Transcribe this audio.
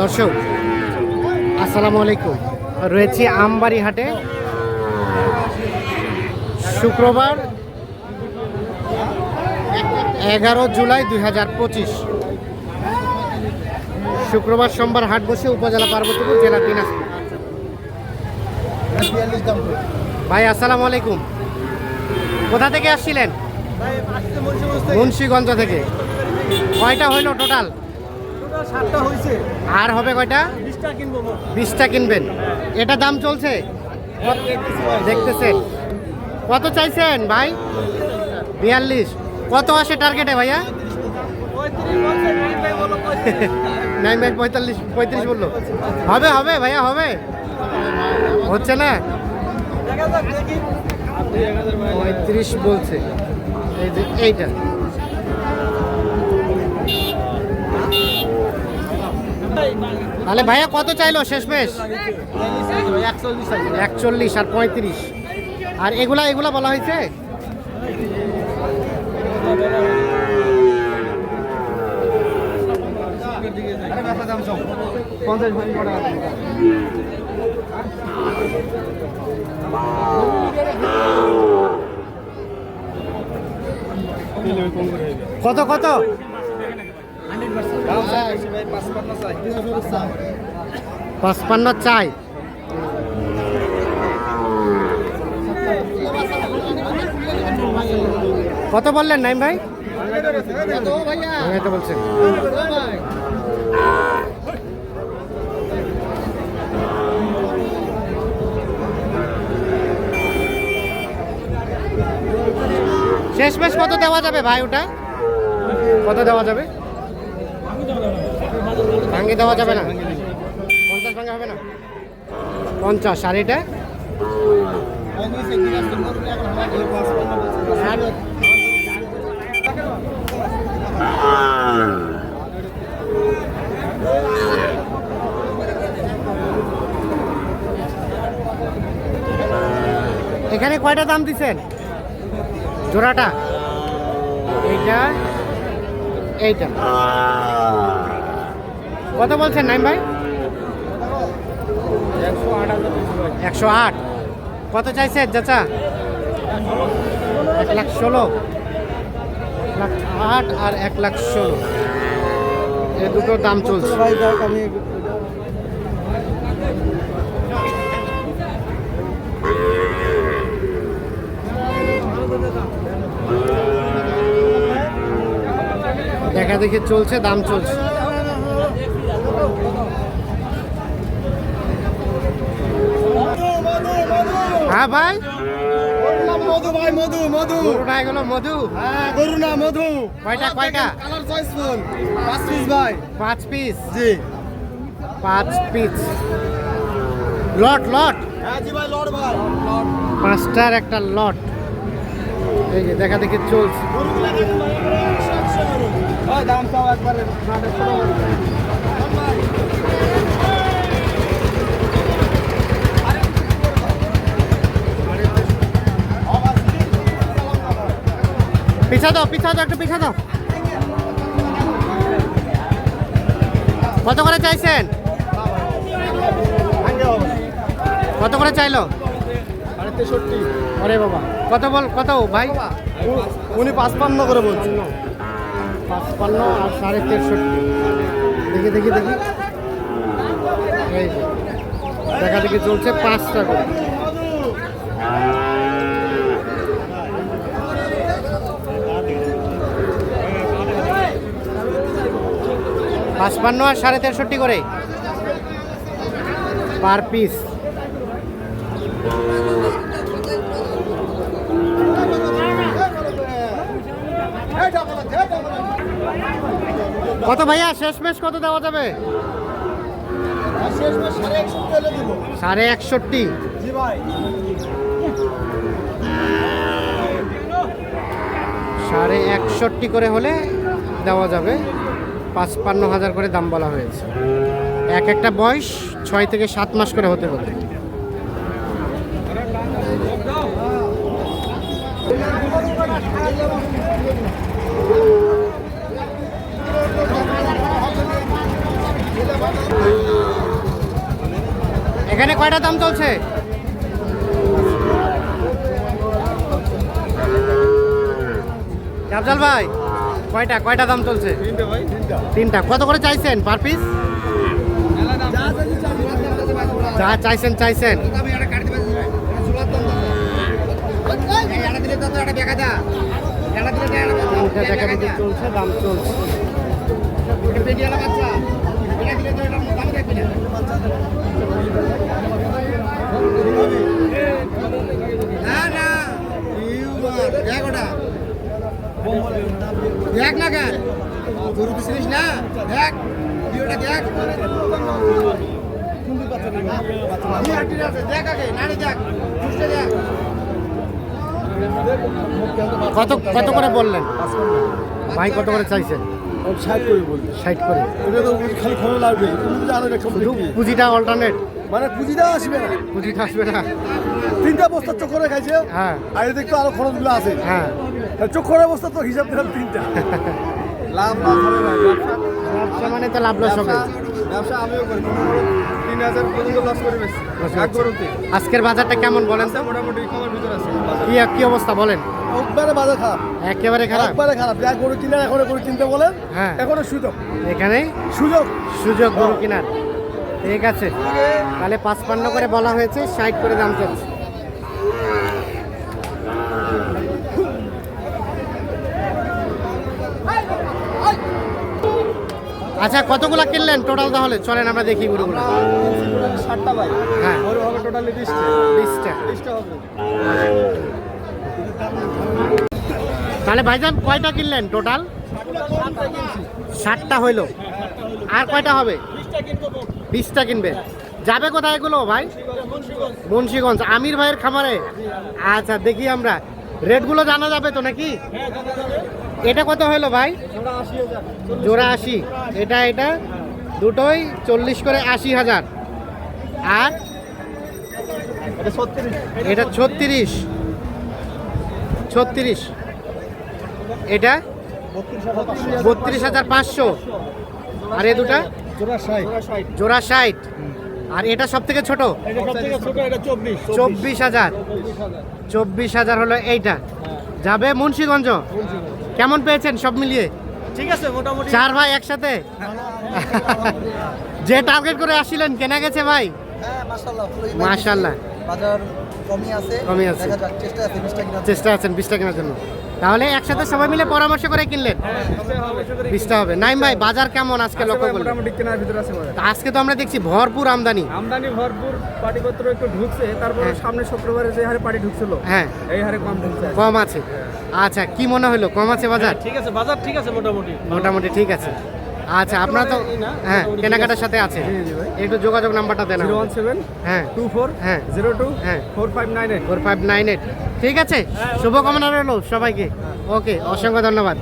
দর্শক, আসসালামু আলাইকুম। রয়েছি আমবাড়ি হাটে। শুক্রবার এগারো জুলাই দুই হাজার পঁচিশ। শুক্রবার সোমবার হাট বসে উপজেলা পার্বতীপুর জেলা ভাই, আসসালামু আলাইকুম। কোথা থেকে আসছিলেন? মুন্সীগঞ্জ থেকে। কয়টা হইল টোটাল? আর হবে কয়টা? বিশটা কিনবেন। এটা দাম চলছে? দেখতেছেন। কত চাইছেন ভাই? বিয়াল্লিশ। কত আসে টার্গেটে ভাইয়া? ভাই। নাইন বাই পঁয়তাল্লিশ পঁয়ত্রিশ বলল। হবে হবে ভাইয়া হবে। হচ্ছে না। পঁয়ত্রিশ বলছে। এই যে এইটা। তাহলে ভাইয়া কত চাইলো? শেষ শেষমেশ একচল্লিশ আর পঁয়ত্রিশ। আর এগুলা এগুলা বলা হয়েছে? কত কত? পাঁচপান্ন চাই। কত বললেন নাইম ভাই? ভাঙাইতে বলছেন। শেষমেশ কত দেওয়া যাবে ভাই ওটা? কত দেওয়া যাবে? ভাঙ্গে দেওয়া যাবে না? পঞ্চাশ ভাঙ্গে হবে না? পঞ্চাশ, আর এটা? এখানে কয়টা দাম দিছেন জোড়াটা? এইটা? এইটা। কত বলছেন, নাইম ভাই? একশো আট। কত চাইছে, চাচা? এক লাখ ষোলো। আট আর এক লাখ ষোলো। এ দুটো দাম চলছে। দেখা দেখি চলছে, দাম চলছে। হ্যাঁ ভাই। মধু ভাই মধু মধু। গরুটা এগুলো মধু। হ্যাঁ গরু না মধু। কয়টা কয়টা? Colour choice full. পাঁচ পিস ভাই। পাঁচ পিস জি। পাঁচ পিস লট লট। হ্যাঁ জি ভাই লড় ভাই। পাঁচটার একটা লট। এই যে দেখা দেখি চলছে। ভাই দাম চাও একবারে নাটক ছোট গরু। পিছা দাও পিছা দাও একটু পিছা দাও। কত করে চাইছেন? কত করে চাইলো? আরে তেষট্টি আরে বাবা। কত বল কত ভাই? উনি পাঁচপান্ন করে বলছেন পাঁচপান্ন আর সাড়ে তেষট্টি। দেখি দেখি দেখি। দেখা দেখি চলছে পাঁচটা করে। পাঁচপান্ন আর সাড়ে তেষট্টি করে। পার পিস কত ভাইয়া? শেষমেশ কত দেওয়া যাবে? সাড়ে একষট্টি। সাড়ে একষট্টি করে হলে দেওয়া যাবে। পাঁচপান্ন হাজার করে দাম বলা হয়েছে। এক একটা বয়স ছয় থেকে সাত মাস করে হতে হতে এখানে কয়টা দাম চলছে? ভাই। কয়টা কয়টা দাম চলছে? তিনটা কত করে চাইছেন পার পিস? যা চাইছেন চাইছেন। চলছে দাম চলছে। দেখ না কেন? গরু তো চিনিস না? দেখ ভিডিওটা দেখ। কত কত করে বললেন? ভাই কত করে চাইছেন? ষাট করে ষাট করে। ওটা তো খালি লাগবে পুঁজিটা অল্টারনেট মানে পুঁজিটা আসবে না। পুঁজিটা আসবে না। তিনটা বস্তা চক্করে খাইছে। হ্যাঁ। আর দেখতো আরও খরচগুলো আছে। হ্যাঁ। চক্করে বস্তা তো হিসাব দিলাম তিনটা। লাভ লাভ ব্যবসা মানে তো লাভ লস হবে। ব্যবসা আমিও করি তিন হাজার পর্যন্ত লস করে আজকের বাজারটা কেমন বলেন? তো মোটামুটি কমার ভিতর আছে কি কি অবস্থা বলেন? একবারে বাজার খারাপ। একেবারে খারাপ? একবারে খারাপ। যা গরু কিনে এখনও গরু কিনতে বলেন হ্যাঁ। এখনও সুযোগ। এখানে? সুযোগ। সুযোগ গরু কেনার। ঠিক আছে। তাহলে পাঁচপান্ন করে বলা হয়েছে ষাট করে দাম চলছে। আচ্ছা কতগুলা কিনলেন টোটাল তাহলে? চলেন আমরা দেখি গরুগুলো। ষাটটা ভাই হ্যাঁ। গরু হবে টোটালি বিশটা। বিশটা। বিশটা হবে। তাহলে ভাইজান কয়টা কিনলেন টোটাল ষাটটা হইল। আর কয়টা হবে? বিশটা কিনবে। যাবে কোথায় এগুলো ভাই? মুন্সিগঞ্জ। আমির ভাইয়ের খামারে? আচ্ছা দেখি আমরা। রেটগুলো জানা যাবে তো নাকি? এটা কত হলো ভাই? জোড়া আশি। এটা এটা দুটোই চল্লিশ করে আশি হাজার। আর এটা ছত্রিশ। ছত্রিশ। এটা বত্রিশ হাজার পাঁচশো। আর এ দুটা? জোড়া ষাট। জোড়া ষাট। আর এটা সব থেকে ছোট চব্বিশ। হাজার। চব্বিশ হাজার হলো এইটা। যাবে মুন্সিগঞ্জ? কেমন পেয়েছেন সব মিলিয়ে? ঠিক আছে মোটামুটি। চার ভাই একসাথে? যে টার্গেট করে আসছিলেন কেনা গেছে ভাই? হ্যাঁ মাশাআল্লাহ বাজার কমই আছে। কমই আছে। চেষ্টা আছেন বিশটা কেনার জন্য। তাহলে একসাথে সবাই মিলে পরামর্শ করে কিনলেন? বিশটা হবে। নাইম ভাই বাজার কেমন আজকে লক্ষ্য করলেন মোটামুটি কেনার ভিতরে আছে আজকে তো আমরা দেখছি ভরপুর আমদানি। আমদানি ভরপুর পাটিপত্র একটু ঢুকছে তারপরে হ্যাঁ। সামনে শুক্রবারে যে হারে পাটি ঢুকছিল হ্যাঁ। এই হারে কম ঢুকছে কম আছে। আচ্ছা কি মনে হলো? কম আছে বাজার? ঠিক আছে বাজার ঠিক আছে মোটামুটি। মোটামুটি ঠিক আছে। আচ্ছা আপনারা তো হ্যাঁ কেনাকাটার সাথে আছে। একটু যোগাযোগ নাম্বারটা দেন জিরো ওয়ান সেভেন হ্যাঁ। টু ফোর হ্যাঁ। জিরো টু হ্যাঁ। Four five nine eight. Four five nine eight. ঠিক আছে? শুভকামনা রইল সবাইকে। ওকে অসংখ্য ধন্যবাদ।